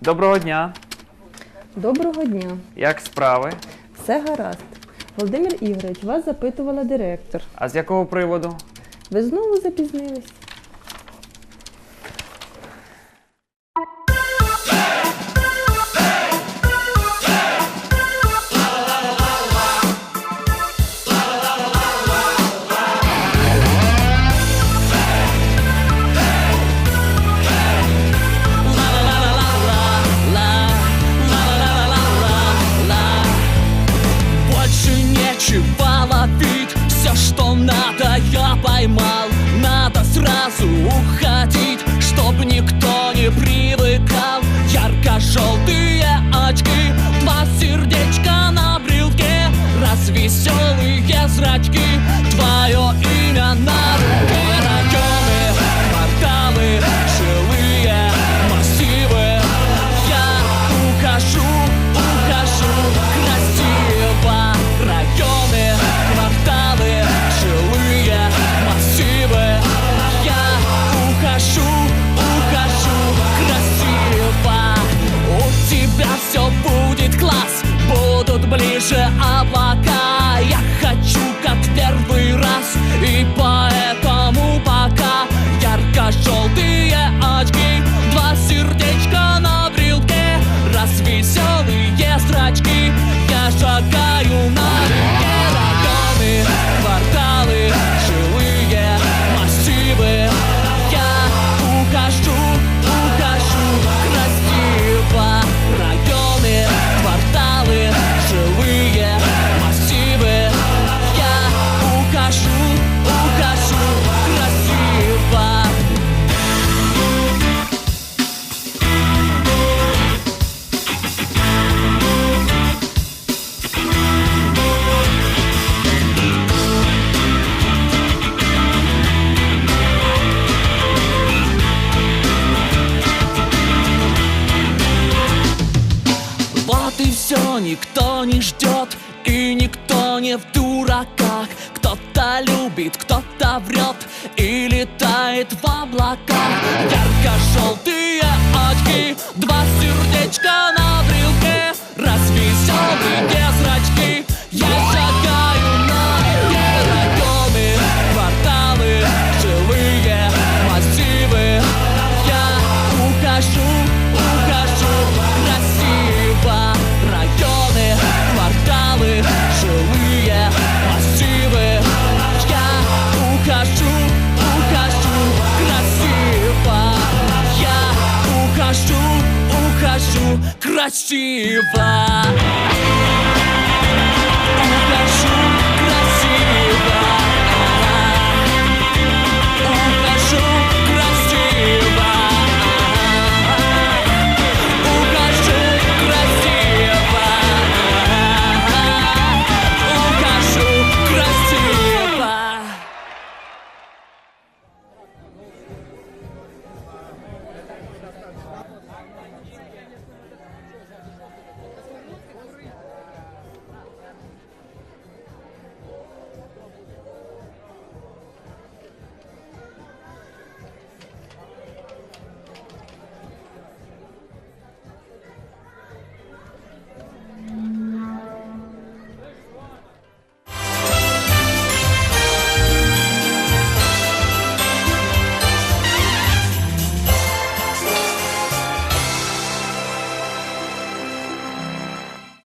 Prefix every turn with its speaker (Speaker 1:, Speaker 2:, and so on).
Speaker 1: Доброго дня.
Speaker 2: Доброго дня.
Speaker 1: Як справи?
Speaker 2: Все гаразд. Володимир Ігорович, вас запитувала директор.
Speaker 1: А з якого приводу?
Speaker 2: Ви знову запізнились?
Speaker 3: Ярко-желтые очки Два сердечка на брелке Развеселые зрачки że aby все, никто не ждет И никто не в дураках. Кто-то любит, кто-то врет И летает в облаках. Ярко-желтые очки Два сердечка на брелке. Развеселые красиво